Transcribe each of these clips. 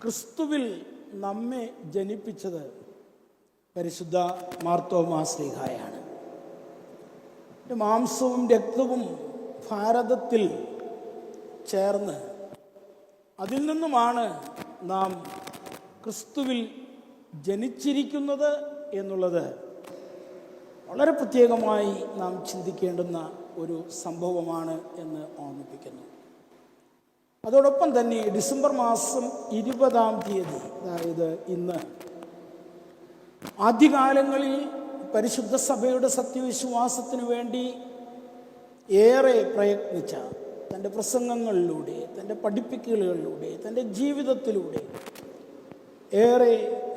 ക്രിസ്തുവിൽ നമ്മെ ജനിപ്പിച്ചത് പരിശുദ്ധ മാർത്തോമാ ശ്രീഹായാണ് മാംസവും രക്തവും ഭാരതത്തിൽ ചേർന്ന് അതിൽ നിന്നുമാണ് നാം ക്രിസ്തുവിൽ ജനിച്ചിരിക്കുന്നത് എന്നുള്ളത് വളരെ പ്രത്യേകമായി നാം ചിന്തിക്കേണ്ടുന്ന ഒരു സംഭവമാണ് എന്ന് ഓർമ്മിപ്പിക്കുന്നു. അതോടൊപ്പം തന്നെ ഡിസംബർ മാസം ഇരുപതാം തീയതി അതായത് ഇന്ന്. ആദ്യകാലങ്ങളിൽ പരിശുദ്ധ സഭയുടെ സത്യവിശ്വാസത്തിന് വേണ്ടി ഏറെ പ്രയത്നിച്ച തന്റെ പ്രസംഗങ്ങളിലൂടെ തന്റെ പഠിപ്പിക്കലുകളിലൂടെ തന്റെ ജീവിതത്തിലൂടെ ഏറെ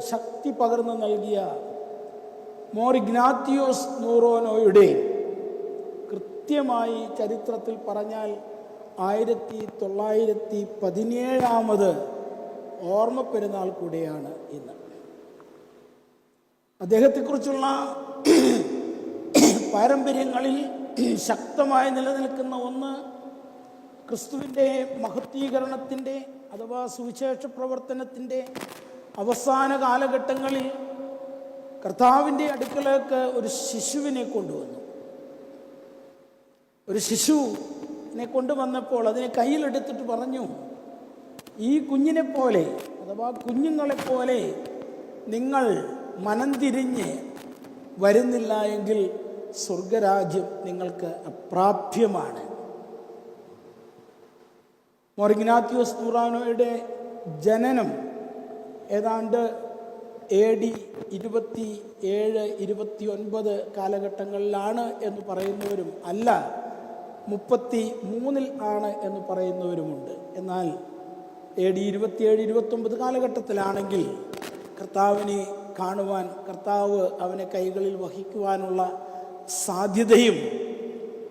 ശക്തി പകർന്നു നൽകിയ മോർ ഇഗ്നാത്തിയോസ് നൂറോനോയുടെ കൃത്യമായി ചരിത്രത്തിൽ പറഞ്ഞാൽ ആയിരത്തി തൊള്ളായിരത്തി പതിനേഴാമത് ഓർമ്മ പെരുന്നാൾ കൂടെയാണ് ഇന്ന്. അദ്ദേഹത്തെക്കുറിച്ചുള്ള പാരമ്പര്യങ്ങളിൽ ശക്തമായി നിലനിൽക്കുന്ന ഒന്ന് ക്രിസ്തുവിന്റെ മഹത്വീകരണത്തിന്റെ അഥവാ സുവിശേഷ പ്രവർത്തനത്തിന്റെ അവസാന കാലഘട്ടങ്ങളിൽ കർത്താവിന്റെ അടുക്കലേക്ക് ഒരു ശിശുവിനെ കൊണ്ടുവന്നു. ഒരു ശിശുവിനെ കൊണ്ടുവന്നപ്പോൾ അതിനെ കയ്യിലെടുത്തിട്ട് പറഞ്ഞു ഈ കുഞ്ഞിനെ പോലെ അഥവാ കുഞ്ഞുങ്ങളെപ്പോലെ നിങ്ങൾ മനം തിരിഞ്ഞ് വരുന്നില്ല എങ്കിൽ സ്വർഗരാജ്യം നിങ്ങൾക്ക് അപ്രാപ്യമാണ്. മൊറിഗ്നാത്യോസ് തുറാനോയുടെ ജനനം ഏതാണ്ട് എ ഡി ഇരുപത്തി ഏഴ് ഇരുപത്തി ഒൻപത് കാലഘട്ടങ്ങളിലാണ് എന്ന് പറയുന്നവരും അല്ല. മുപ്പത്തി മൂന്നിൽ ആണ് എന്ന് പറയുന്നവരുമുണ്ട്. എന്നാൽ എ ഡി ഇരുപത്തിയേഴ് ഇരുപത്തൊമ്പത് കാലഘട്ടത്തിലാണെങ്കിൽ കർത്താവിനെ കാണുവാൻ കർത്താവ് അവനെ കൈകളിൽ വഹിക്കുവാനുള്ള സാധ്യതയും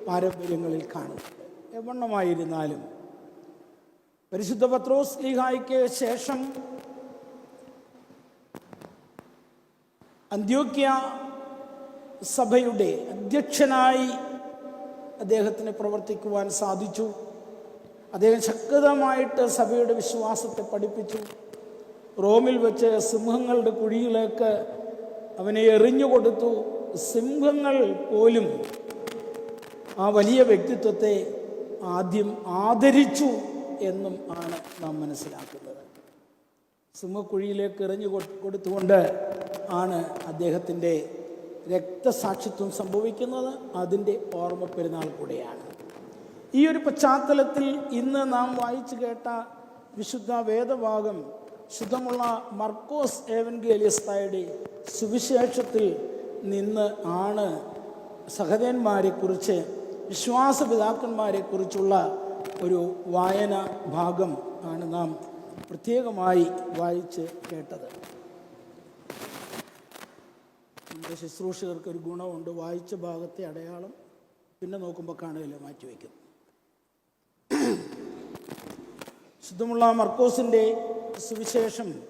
പാരമ്പര്യങ്ങളിൽ കാണുന്നുണ്ട് എവണ്ണമായിരുന്നാലും പരിശുദ്ധ പത്രോസ് ലീഹായ്ക്ക് ശേഷം അന്ത്യോക്യ സഭയുടെ അധ്യക്ഷനായി അദ്ദേഹത്തിന് പ്രവർത്തിക്കുവാൻ സാധിച്ചു. അദ്ദേഹം ശക്തമായിട്ട് സഭയുടെ വിശ്വാസത്തെ പഠിപ്പിച്ചു. റോമിൽ വെച്ച് സിംഹങ്ങളുടെ കുഴിയിലേക്ക് അവനെ എറിഞ്ഞുകൊടുത്തു സിംഹങ്ങൾ പോലും ആ വലിയ വ്യക്തിത്വത്തെ ആദ്യം ആദരിച്ചു എന്നും ആണ് നാം മനസ്സിലാക്കുന്നത്. സിംഹക്കുഴിയിലേക്ക് എറിഞ്ഞു കൊടുത്തുകൊണ്ട് ആണ് അദ്ദേഹത്തിന്റെ രക്തസാക്ഷിത്വം സംഭവിക്കുന്നത് അതിന്റെ ഓർമ്മ പെരുന്നാൾ കൂടെയാണ്. ഈ ഒരു പശ്ചാത്തലത്തിൽ ഇന്ന് നാം വായിച്ചു കേട്ട വിശുദ്ധ വേദഭാഗം ശുദ്ധമുള്ള മർക്കോസ് ഏവൻഗേലിയസ്തായുടെ സുവിശേഷത്തിൽ നിന്ന് ആണ് സഹതന്മാരെക്കുറിച്ച് വിശ്വാസപിതാക്കന്മാരെക്കുറിച്ചുള്ള ഒരു വായന ഭാഗം ആണ് നാം പ്രത്യേകമായി വായിച്ച് കേട്ടത്. നമ്മുടെ ശുശ്രൂഷകർക്ക് ഒരു ഗുണമുണ്ട്. വായിച്ച ഭാഗത്തെ അടയാളം പിന്നെ നോക്കുമ്പോൾ കാണുകയില്ല മാറ്റിവെക്കും ശുദ്ധമുള്ള മർക്കോസിന്റെ സുവിശേഷം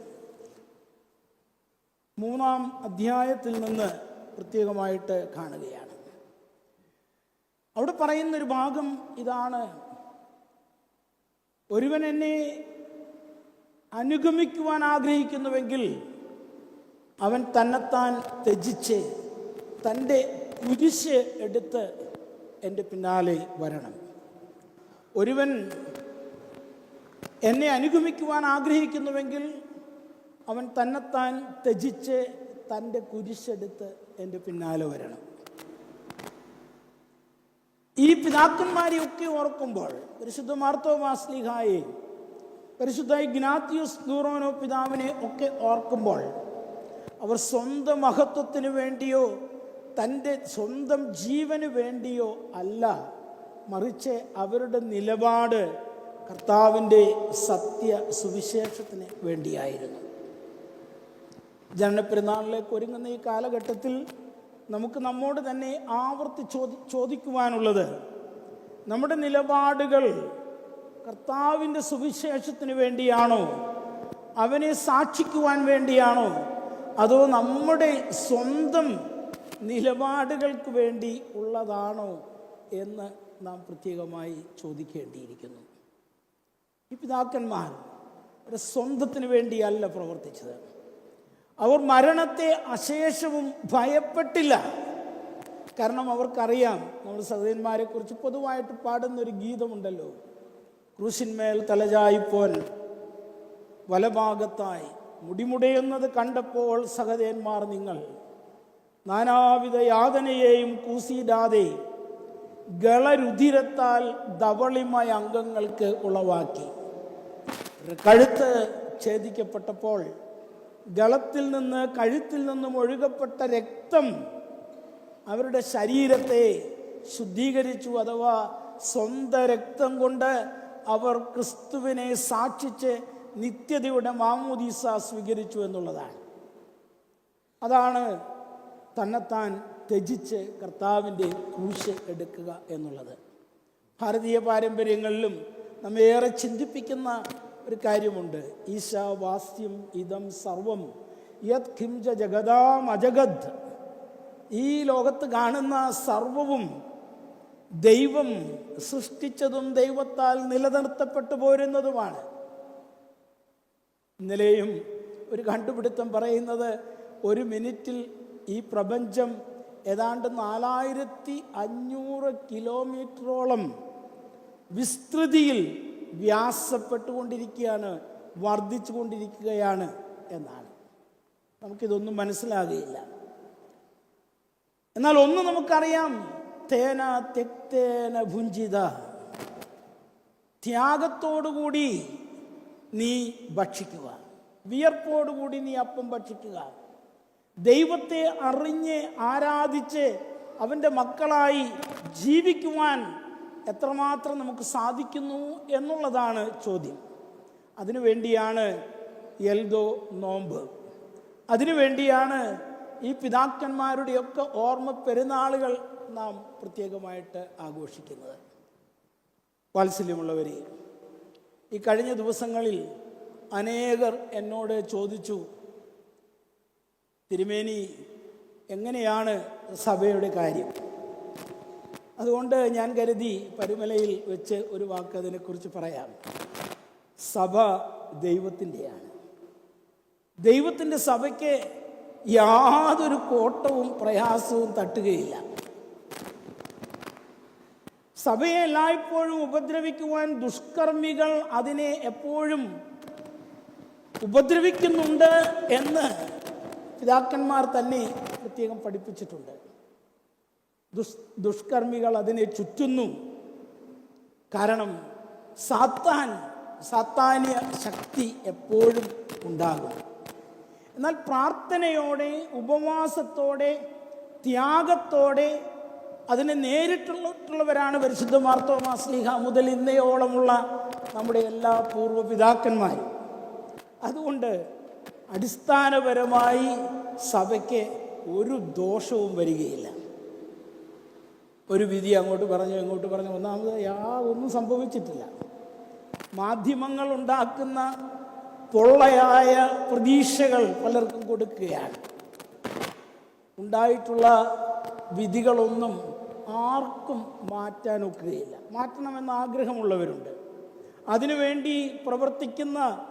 മൂന്നാം അധ്യായത്തിൽ നിന്ന് പ്രത്യേകമായിട്ട് കാണുകയാണ്. അവിടെ പറയുന്നൊരു ഭാഗം ഇതാണ്. ഒരുവൻ എന്നെ അനുഗമിക്കുവാൻ ആഗ്രഹിക്കുന്നുവെങ്കിൽ അവൻ തന്നെത്താൻ ത്യജിച്ച് തന്റെ കുരിശ് എടുത്ത് എന്റെ പിന്നാലെ വരണം. ഒരുവൻ എന്നെ അനുഗമിക്കുവാൻ ആഗ്രഹിക്കുന്നുവെങ്കിൽ അവൻ തന്നെത്താൻ ത്യജിച്ച് തന്റെ കുരിശെടുത്ത് എന്റെ പിന്നാലെ വരണം. ഈ പിതാക്കന്മാരെയൊക്കെ ഓർക്കുമ്പോൾ പരിശുദ്ധ മാർത്തോ മാസ്ലിഹായെ പരിശുദ്ധ ഇഗ്നാത്യൂസ് നൂറോനോ പിതാവിനെ ഒക്കെ ഓർക്കുമ്പോൾ അവർ സ്വന്തം മഹത്വത്തിന് വേണ്ടിയോ തന്റെ സ്വന്തം ജീവന് വേണ്ടിയോ അല്ല. മറിച്ച് അവരുടെ നിലപാട് കർത്താവിന്റെ സത്യ സുവിശേഷത്തിന് വേണ്ടിയായിരുന്നു. ജനനപ്പെരുന്നാളിലേക്ക് ഒരുങ്ങുന്ന ഈ കാലഘട്ടത്തിൽ നമുക്ക് നമ്മോട് തന്നെ ആവർത്തി ചോദി ചോദിക്കുവാനുള്ളത് നമ്മുടെ നിലപാടുകൾ കർത്താവിന്റെ സുവിശേഷത്തിന് വേണ്ടിയാണോ? അവനെ സാക്ഷിക്കുവാൻ വേണ്ടിയാണോ? അതോ നമ്മുടെ സ്വന്തം നിലപാടുകൾക്ക് വേണ്ടി ഉള്ളതാണോ എന്ന് നാം പ്രത്യേകമായി ചോദിക്കേണ്ടിയിരിക്കുന്നു. ഈ പിതാക്കന്മാർ അവരുടെ സ്വന്തത്തിന് വേണ്ടിയല്ല പ്രവർത്തിച്ചത്. അവർ മരണത്തെ അശേഷവും ഭയപ്പെട്ടില്ല. കാരണം അവർക്കറിയാം നമ്മൾ സഹോദരന്മാരെ കുറിച്ച് പൊതുവായിട്ട് പാടുന്ന ഒരു ഗീതമുണ്ടല്ലോ. ക്രൂശിന്മേൽ തലചായിപ്പോൻ വലഭാഗത്തായി മുടിമുടയുന്നത് കണ്ടപ്പോൾ സഹദേന്മാർ നിങ്ങൾ നാനാവിധ യാതനയെയും കൂസിയിടാതെ ഗളരുധിരത്താൽ ധവളിമയ അംഗങ്ങൾക്ക് ഉളവാക്കി. കഴുത്ത് ഛേദിക്കപ്പെട്ടപ്പോൾ ഗളത്തിൽ നിന്ന് കഴുത്തിൽ നിന്നും ഒഴുകപ്പെട്ട രക്തം അവരുടെ ശരീരത്തെ ശുദ്ധീകരിച്ചു അഥവാ സ്വന്തം രക്തം കൊണ്ട് അവർ ക്രിസ്തുവിനെ സാക്ഷിച്ച് നിത്യതയുടെ മാമോദീസ സ്വീകരിച്ചു എന്നുള്ളതാണ്. അതാണ് തന്നെത്താൻ ത്യജിച്ച് കർത്താവിന്റെ കൂശ എടുക്കുക എന്നുള്ളത്. ഭാരതീയ പാരമ്പര്യങ്ങളിലും നമ്മേറെ ചിന്തിപ്പിക്കുന്ന ഒരു കാര്യമുണ്ട്. ഈശാവാസ്യം ഇതം സർവം യത് കിംജ ജഗതാം അജഗദ്. ഈ ലോകത്ത് കാണുന്ന സർവവും ദൈവം സൃഷ്ടിച്ചതും ദൈവത്താൽ നിലനിർത്തപ്പെട്ടു പോരുന്നതുമാണ്. ഇന്നലെയും ഒരു കണ്ടുപിടുത്തം പറയുന്നത് ഒരു മിനിറ്റിൽ ഈ പ്രപഞ്ചം ഏതാണ്ട് നാലായിരത്തി അഞ്ഞൂറ് കിലോമീറ്ററോളം വിസ്തൃതിയിൽ വ്യാസപ്പെട്ടുകൊണ്ടിരിക്കുകയാണ് വർദ്ധിച്ചു കൊണ്ടിരിക്കുകയാണ് എന്നാണ്. നമുക്കിതൊന്നും മനസ്സിലാകുകയില്ല. എന്നാൽ ഒന്ന് നമുക്കറിയാം. തേന തെക്തേന ഭുഞ്ചിത. ത്യാഗത്തോടുകൂടി നീ ഭക്ഷിക്കുക. വിയർപ്പോടുകൂടി നീ അപ്പം ഭക്ഷിക്കുക. ദൈവത്തെ അറിഞ്ഞ് ആരാധിച്ച് അവന്റെ മക്കളായി ജീവിക്കുവാൻ എത്രമാത്രം നമുക്ക് സാധിക്കുന്നു എന്നുള്ളതാണ് ചോദ്യം. അതിനുവേണ്ടിയാണ് എൽദോ നോമ്പ്. അതിനുവേണ്ടിയാണ് ഈ പിതാക്കന്മാരുടെയൊക്കെ ഓർമ്മ പെരുന്നാളുകൾ നാം പ്രത്യേകമായിട്ട് ആഘോഷിക്കുന്നത്. വാത്സല്യമുള്ളവരെ ഈ കഴിഞ്ഞ ദിവസങ്ങളിൽ അനേകർ എന്നോട് ചോദിച്ചു തിരുമേനി എങ്ങനെയാണ് സഭയുടെ കാര്യം? അതുകൊണ്ട് ഞാൻ കരുതി പരുമലയിൽ വെച്ച് ഒരു വാക്ക് അതിനെക്കുറിച്ച് പറയാം. സഭ ദൈവത്തിന്റെയാണ്. ദൈവത്തിന്റെ സഭയ്ക്ക് യാതൊരു കോട്ടവും പ്രയാസവും തട്ടുകയില്ല. സഭയെ എല്ലായ്പ്പോഴും ഉപദ്രവിക്കുവാൻ ദുഷ്കർമ്മികൾ അതിനെ എപ്പോഴും ഉപദ്രവിക്കുന്നുണ്ട് എന്ന് പിതാക്കന്മാർ തന്നെ പ്രത്യേകം പഠിപ്പിച്ചിട്ടുണ്ട്. ദുഷ് ദുഷ്കർമ്മികൾ അതിനെ ചുറ്റുന്നു. കാരണം സാത്താൻ സാത്താന്യ ശക്തി എപ്പോഴും ഉണ്ടാകും. എന്നാൽ പ്രാർത്ഥനയോടെ ഉപവാസത്തോടെ ത്യാഗത്തോടെ അതിനെ നേരിട്ടുള്ളവരാണ് പരിശുദ്ധ മാർത്തോമാസ്ലിഹ മുതൽ ഇന്നയോളമുള്ള നമ്മുടെ എല്ലാ പൂർവ പിതാക്കന്മാരും. അതുകൊണ്ട് അടിസ്ഥാനപരമായി സഭയ്ക്ക് ഒരു ദോഷവും വരികയില്ല. ഒരു വിധി അങ്ങോട്ട് പറഞ്ഞു ഇങ്ങോട്ട് പറഞ്ഞു ഒന്നാമത് യാതൊന്നും സംഭവിച്ചിട്ടില്ല. മാധ്യമങ്ങൾ ഉണ്ടാക്കുന്ന പൊള്ളയായ പ്രതീക്ഷകൾ പലർക്കും കൊടുക്കുകയാണ്. ഉണ്ടായിട്ടുള്ള വിധികളൊന്നും ആർക്കും മാറ്റാൻ ഒക്കുകയില്ല. മാറ്റണമെന്ന് ആഗ്രഹമുള്ളവരുണ്ട്. അതിനുവേണ്ടി പ്രവർത്തിക്കുന്ന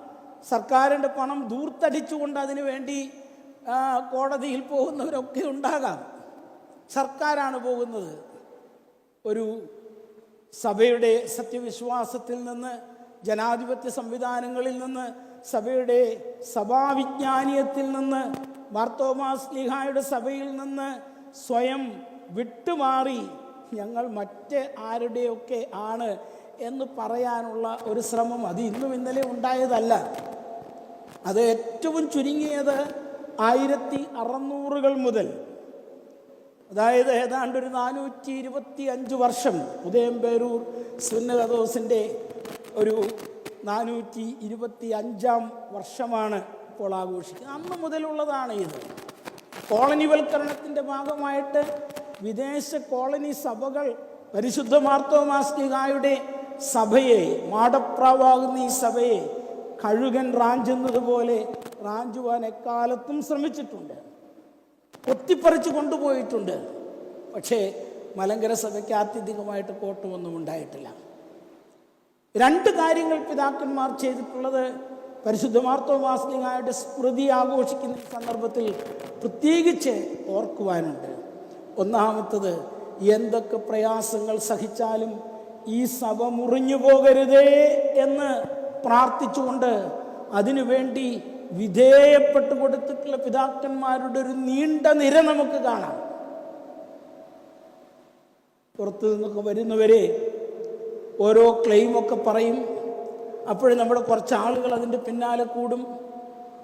സർക്കാരിന്റെ പണം ദൂർത്തടിച്ചുകൊണ്ട് അതിനുവേണ്ടി കോടതിയിൽ പോകുന്നവരൊക്കെ ഉണ്ടാകാം. സർക്കാരാണ് പോകുന്നത്. ഒരു സഭയുടെ സത്യവിശ്വാസത്തിൽ നിന്ന് ജനാധിപത്യ സംവിധാനങ്ങളിൽ നിന്ന് സഭയുടെ സഭാവിജ്ഞാനീയത്തിൽ നിന്ന് മാർത്തോമാസ് ലീഹായുടെ സഭയിൽ നിന്ന് സ്വയം വിട്ടുമാറി ഞങ്ങൾ മറ്റ് ആരുടെയൊക്കെ ആണ് എന്ന് പറയാനുള്ള ഒരു ശ്രമം അത് ഇന്നും ഇന്നലെ ഉണ്ടായതല്ല. അത് ഏറ്റവും ചുരുങ്ങിയത് ആയിരത്തി അറുന്നൂറുകൾ മുതൽ. അതായത് ഏതാണ്ട് ഒരു നാനൂറ്റി ഇരുപത്തി അഞ്ച് വർഷം ഉദയംപേരൂർ സുന്നകദോസിന്റെ ഒരു നാനൂറ്റി ഇരുപത്തി അഞ്ചാം വർഷമാണ് ഇപ്പോൾ ആഘോഷിക്കുന്നത്. അന്ന് മുതലുള്ളതാണ് ഇത്. കോളനിവൽക്കരണത്തിന്റെ ഭാഗമായിട്ട് വിദേശ കോളനി സഭകൾ പരിശുദ്ധ മാർത്തോമാസ്ലിഹായുടെ സഭയെ മാടപ്രാവാകുന്ന ഈ സഭയെ കഴുകൻ റാഞ്ചുന്നതുപോലെ റാഞ്ചുവാൻ എക്കാലത്തും ശ്രമിച്ചിട്ടുണ്ട്. കൊത്തിപ്പറിച്ച് കൊണ്ടുപോയിട്ടുണ്ട്. പക്ഷേ മലങ്കര സഭയ്ക്ക് ആത്യന്തികമായിട്ട് കോട്ടമൊന്നും ഉണ്ടായിട്ടില്ല. രണ്ട് കാര്യങ്ങൾ പിതാക്കന്മാർ ചെയ്തിട്ടുള്ളത് പരിശുദ്ധ മാർത്തോമാസ്ലിങ്ങായുടെ സ്മൃതി ആഘോഷിക്കുന്ന സന്ദർഭത്തിൽ പ്രത്യേകിച്ച് ഓർക്കുവാനുണ്ട്. ഒന്നാമത്തത് എന്തൊക്കെ പ്രയാസങ്ങൾ സഹിച്ചാലും ഈ സഭ മുറിഞ്ഞു പോകരുതേ എന്ന് പ്രാർത്ഥിച്ചുകൊണ്ട് അതിനുവേണ്ടി വിധേയപ്പെട്ടു കൊടുത്തിട്ടുള്ള പിതാക്കന്മാരുടെ ഒരു നീണ്ട നിര നമുക്ക് കാണാം. പുറത്തു നിന്നൊക്കെ വരുന്നവരെ ഓരോ ക്ലെയിമൊക്കെ പറയും. അപ്പോഴും നമ്മുടെ കുറച്ച് ആളുകൾ അതിന്റെ പിന്നാലെ കൂടും.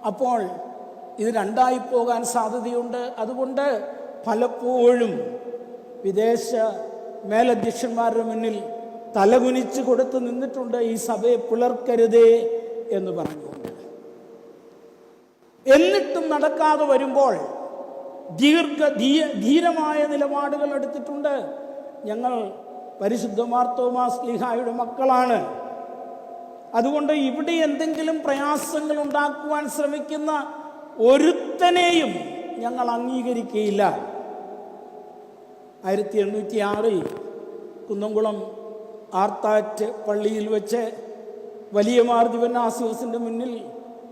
അപ്പോൾ ഇത് രണ്ടായി പോകാൻ സാധ്യതയുണ്ട്. അതുകൊണ്ട് പലപ്പോഴും വിദേശ മേലധ്യക്ഷന്മാരുടെ മുന്നിൽ തലകുനിച്ച് കൊടുത്തു നിന്നിട്ടുണ്ട് ഈ സഭയെ പിളർക്കരുതേ എന്ന് പറഞ്ഞു. എന്നിട്ടും നടക്കാതെ വരുമ്പോൾ ദീർഘ ധീരമായ നിലപാടുകൾ എടുത്തിട്ടുണ്ട്. ഞങ്ങൾ പരിശുദ്ധ മാർത്തോമാ സ്ലിഹായുടെ മക്കളാണ്. അതുകൊണ്ട് ഇവിടെ എന്തെങ്കിലും പ്രയാസങ്ങൾ ഉണ്ടാക്കുവാൻ ശ്രമിക്കുന്ന ഒരുത്തനെയും ഞങ്ങൾ അംഗീകരിക്കുകയില്ല. ആയിരത്തി എണ്ണൂറ്റി ആറിൽ കുന്നംകുളം ആർത്താറ്റ് പള്ളിയിൽ വെച്ച് വലിയ മാർദിവൻ മുന്നിൽ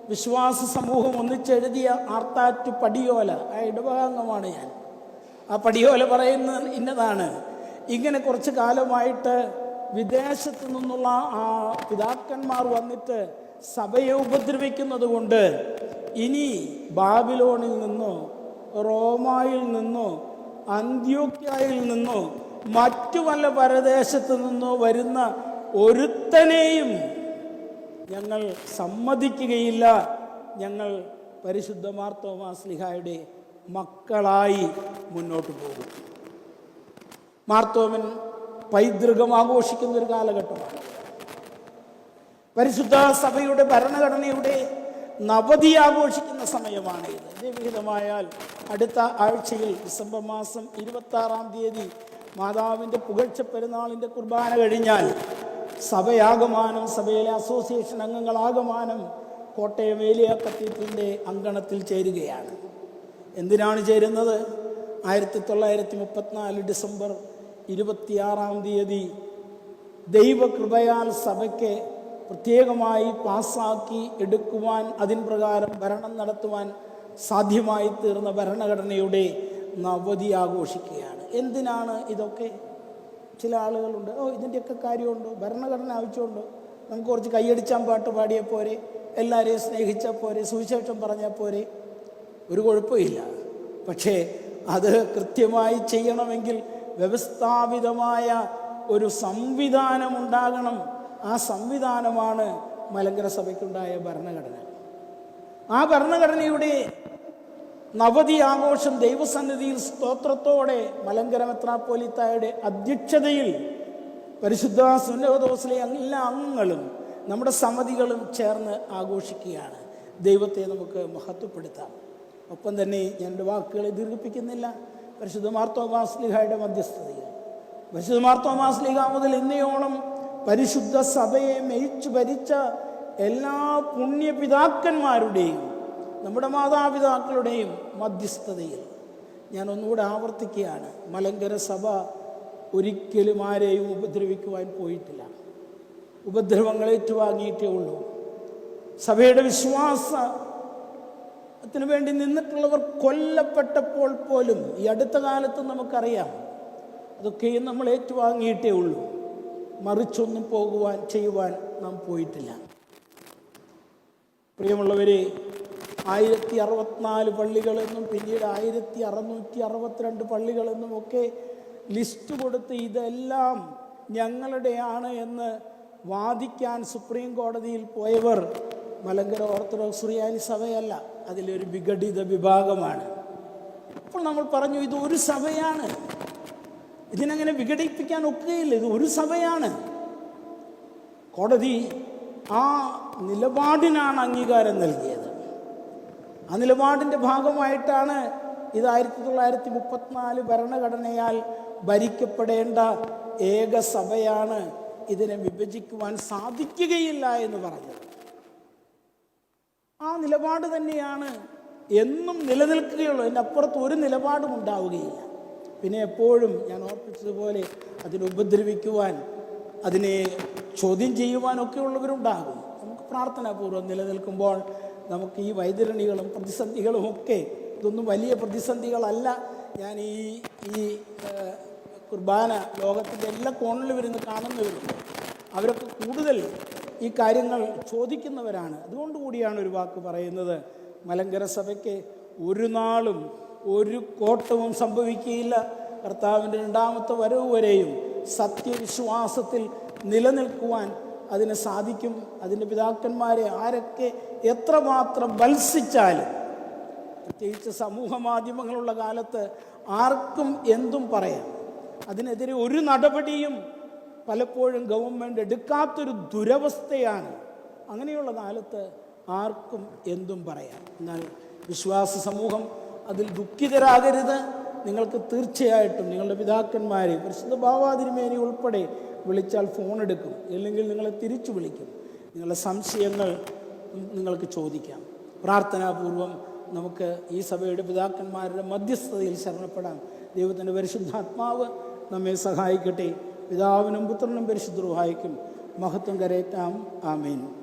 വിശ്വാസ സമൂഹം ഒന്നിച്ചെഴുതിയ ആർത്താറ്റ് പടിയോല. ആ ഇടഭാഗമാണ് ഞാൻ. ആ പടിയോല പറയുന്ന ഇന്നതാണ്. ഇങ്ങനെ കുറച്ച് കാലമായിട്ട് വിദേശത്തു നിന്നുള്ള ആ പിതാക്കന്മാർ വന്നിട്ട് സഭയെ ഉപദ്രവിക്കുന്നത് കൊണ്ട് ഇനി ബാബിലോണിൽ നിന്നോ റോമായിൽ നിന്നോ അന്ത്യോക്യായിൽ നിന്നോ മറ്റു വല്ല പരദേശത്തു നിന്നോ വരുന്ന ഒരുത്തനെയും ഞങ്ങൾ സമ്മതിക്കുകയില്ല. ഞങ്ങൾ പരിശുദ്ധ മാർത്തോമാസ്ലിഹായുടെ മക്കളായി മുന്നോട്ട് പോകും. മാർത്തോമൻ പൈതൃകം ആഘോഷിക്കുന്ന ഒരു കാലഘട്ടമാണ്. പരിശുദ്ധ സഭയുടെ ഭരണഘടനയുടെ നവതി ആഘോഷിക്കുന്ന സമയമാണ് ഇത് ദൈവഹിതമായാൽ അടുത്ത ആഴ്ചയിൽ ഡിസംബർ മാസം ഇരുപത്തി ആറാം തീയതി മാതാവിന്റെ പുകഴ്ച പെരുന്നാളിന്റെ കുർബാന കഴിഞ്ഞാൽ സഭയാകമാനം സഭയിലെ അസോസിയേഷൻ അംഗങ്ങളാകമാനം കോട്ടയം വേലിയ അങ്കണത്തിൽ ചേരുകയാണ്. എന്തിനാണ് ചേരുന്നത്? ആയിരത്തി തൊള്ളായിരത്തി മുപ്പത്തിനാല് ഡിസംബർ ഇരുപത്തിയാറാം തീയതി ദൈവകൃപയാൽ സഭയ്ക്ക് പ്രത്യേകമായി പാസ്സാക്കി എടുക്കുവാൻ അതിൻ പ്രകാരം ഭരണം നടത്തുവാൻ സാധ്യമായി തീർന്ന ഭരണഘടനയുടെ നവതി ആഘോഷിക്കുകയാണ്. എന്തിനാണ് ഇതൊക്കെ? ചില ആളുകളുണ്ട് ഓ ഇതിന്റെയൊക്കെ കാര്യമുണ്ടോ? ഭരണഘടന ആവശ്യമുണ്ടോ? നമുക്ക് കുറച്ച് കൈയടിച്ചാൻ പാട്ട് പാടിയാൽ പോരെ എല്ലാവരെയും സ്നേഹിച്ചാൽ പോരെ സുവിശേഷം പറഞ്ഞാൽ പോരെ. ഒരു കുഴപ്പമില്ല. പക്ഷേ അത് കൃത്യമായി ചെയ്യണമെങ്കിൽ വ്യവസ്ഥാപിതമായ ഒരു സംവിധാനം ഉണ്ടാകണം. ആ സംവിധാനമാണ് മലങ്കര സഭയ്ക്കുണ്ടായ ഭരണഘടന. ആ ഭരണഘടനയുടെ നവതി ആഘോഷം ദൈവസന്നിധിയിൽ സ്തോത്രത്തോടെ മലങ്കര മെത്രാപ്പോലിത്തായുടെ അധ്യക്ഷതയിൽ പരിശുദ്ധ സുന്നോദോസിലെ എല്ലാ അംഗങ്ങളും നമ്മുടെ സമിതികളും ചേർന്ന് ആഘോഷിക്കുകയാണ്. ദൈവത്തെ നമുക്ക് മഹത്വപ്പെടുത്താം. ഒപ്പം തന്നെ ഞാൻ എന്റെ വാക്കുകളെ ദീർഘിപ്പിക്കുന്നില്ല. പരിശുദ്ധ മാർത്തോമാസ്ലിഹയുടെ മധ്യസ്ഥതയിൽ. പരിശുദ്ധ മാർത്തോമാസ്ലിഹ മുതൽ ഇന്നയോളം പരിശുദ്ധ സഭയെ മേയിച്ചു ഭരിച്ച എല്ലാ പുണ്യപിതാക്കന്മാരുടെയും നമ്മുടെ മാതാപിതാക്കളുടെയും മധ്യസ്ഥതയിൽ ഞാൻ ഒന്നുകൂടെ ആവർത്തിക്കുകയാണ്. മലങ്കര സഭ ഒരിക്കലും ആരെയും ഉപദ്രവിക്കുവാൻ പോയിട്ടില്ല. ഉപദ്രവങ്ങൾ ഏറ്റുവാങ്ങിയിട്ടേ ഉള്ളൂ. സഭയുടെ വിശ്വാസത്തിന് വേണ്ടി നിന്നിട്ടുള്ളവർ കൊല്ലപ്പെട്ടപ്പോൾ പോലും ഈ അടുത്ത കാലത്ത് നമുക്കറിയാം അതൊക്കെയും നമ്മൾ ഏറ്റുവാങ്ങിയിട്ടേ ഉള്ളൂ. മറിച്ചൊന്നും പോകുവാൻ ചെയ്യുവാൻ നാം പോയിട്ടില്ല. പ്രിയമുള്ളവരെ ആയിരത്തി അറുപത്തിനാല് പള്ളികളെന്നും പിന്നീട് ആയിരത്തി അറുന്നൂറ്റി അറുപത്തിരണ്ട് പള്ളികളെന്നും ഒക്കെ ലിസ്റ്റ് കൊടുത്ത് ഇതെല്ലാം ഞങ്ങളുടെയാണ് എന്ന് വാദിക്കാൻ സുപ്രീം കോടതിയിൽ പോയവർ മലങ്കര ഓർത്തഡോക്സ് റിയാലി സഭയല്ല അതിലൊരു വിഘടിത വിഭാഗമാണ്. അപ്പോൾ നമ്മൾ പറഞ്ഞു ഇത് ഒരു സഭയാണ്. ഇതിനങ്ങനെ വിഘടിപ്പിക്കാൻ ഒക്കുകയില്ല ഇത് ഒരു സഭയാണ്. കോടതി ആ നിലപാടിനാണ് അംഗീകാരം നൽകിയത്. ആ നിലപാടിന്റെ ഭാഗമായിട്ടാണ് ഇത് ആയിരത്തി തൊള്ളായിരത്തി മുപ്പത്തിനാല് ഭരണഘടനയാൽ ഭരിക്കപ്പെടേണ്ട ഏക സഭയാണ് ഇതിനെ വിഭജിക്കുവാൻ സാധിക്കുകയില്ല എന്ന് പറഞ്ഞത്. ആ നിലപാട് തന്നെയാണ് എന്നും നിലനിൽക്കുകയുള്ളൂ. അതിന്റെ അപ്പുറത്ത് ഒരു നിലപാടും ഉണ്ടാവുകയില്ല. പിന്നെ എപ്പോഴും ഞാൻ ഓർപ്പിച്ചതുപോലെ അതിനെ ഉപദ്രവിക്കുവാൻ അതിനെ ചോദ്യം ചെയ്യുവാനൊക്കെ ഉള്ളവരുണ്ടാകും. പ്രാർത്ഥനാപൂർവം നിലനിൽക്കുമ്പോൾ നമുക്ക് ഈ വൈതരണികളും പ്രതിസന്ധികളും ഒക്കെ ഇതൊന്നും വലിയ പ്രതിസന്ധികളല്ല. ഞാൻ ഈ ഈ കുർബാന ലോകത്തിന്റെ എല്ലാ കോണിലും ഇരുന്ന് കാണുന്നവരുണ്ട് അവരൊക്കെ കൂടുതൽ ഈ കാര്യങ്ങൾ ചോദിക്കുന്നവരാണ്. അതുകൊണ്ട് കൂടിയാണ് ഒരു വാക്ക് പറയുന്നത്. മലങ്കര സഭയ്ക്ക് ഒരു നാളും ഒരു കോട്ടവും സംഭവിക്കുകയില്ല. കർത്താവിന്റെ രണ്ടാമത്തെ വരവ് വരെയും സത്യവിശ്വാസത്തിൽ നിലനിൽക്കുവാൻ അതിന് സാധിക്കും. അതിന്റെ പിതാക്കന്മാരെ ആരൊക്കെ എത്രമാത്രം വത്സിച്ചാലും പ്രത്യേകിച്ച് സമൂഹ മാധ്യമങ്ങളുള്ള കാലത്ത് ആർക്കും എന്തും പറയാം. അതിനെതിരെ ഒരു നടപടിയും പലപ്പോഴും ഗവൺമെന്റ് എടുക്കാത്തൊരു ദുരവസ്ഥയാണ്. അങ്ങനെയുള്ള കാലത്ത് ആർക്കും എന്തും പറയാം. എന്നാൽ വിശ്വാസ സമൂഹം അതിൽ ദുഃഖിതരാകരുത്. നിങ്ങൾക്ക് തീർച്ചയായിട്ടും നിങ്ങളുടെ പിതാക്കന്മാർ പരിശുദ്ധ ഭാവാതിരുമേനി ഉൾപ്പെടെ വിളിച്ചാൽ ഫോൺ എടുക്കും. ഇല്ലെങ്കിൽ നിങ്ങളെ തിരിച്ചു വിളിക്കും. നിങ്ങളുടെ സംശയങ്ങൾ നിങ്ങൾക്ക് ചോദിക്കാം. പ്രാർത്ഥനാപൂർവം നമുക്ക് ഈ സഭയുടെ പിതാക്കന്മാരുടെ മധ്യസ്ഥതയിൽ ശരണപ്പെടാം. ദൈവത്തിന്റെ പരിശുദ്ധാത്മാവ് നമ്മെ സഹായിക്കട്ടെ. പിതാവിനും പുത്രനും പരിശുദ്ധ റുഹായിക്കും മഹത്വം കരയറ്റാം ആമീൻ.